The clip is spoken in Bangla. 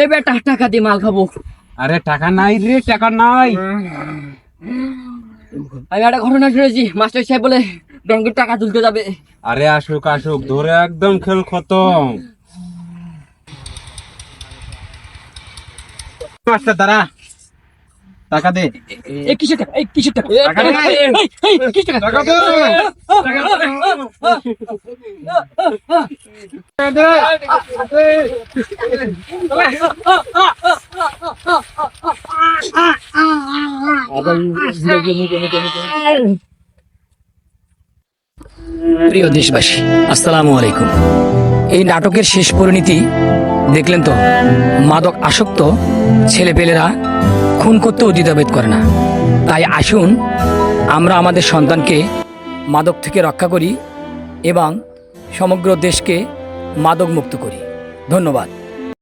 এ বেটা টাকা দিয়ে মাল খাব। আরে টাকা নাই রে টাকা নাই। আমি একটা ঘটনা শুনেছি মাস্টার সাহেব বলে ব্যাংকের টাকা তুলতে যাবে। আরে আসুক আসুক ধরে একদম খেল খতম। মাস্টার দাঁড়া। টাকা দে। এই কিসের টাকা? এই কিসের টাকা? টাকা দে। এই, এই, এই, কিসের টাকা? টাকা দে। প্রিয় দেশবাসী আসসালামু আলাইকুম। এই নাটকের শেষ পরিণতি দেখলেন তো মাদক আসক্ত ছেলেপেলেরা খুন করতেও দ্বিধাভেদ করে না। তাই আসুন, আমরা আমাদের সন্তানকে মাদক থেকে রক্ষা করি এবং সমগ্র দেশকে মাদক মুক্ত করি। ধন্যবাদ।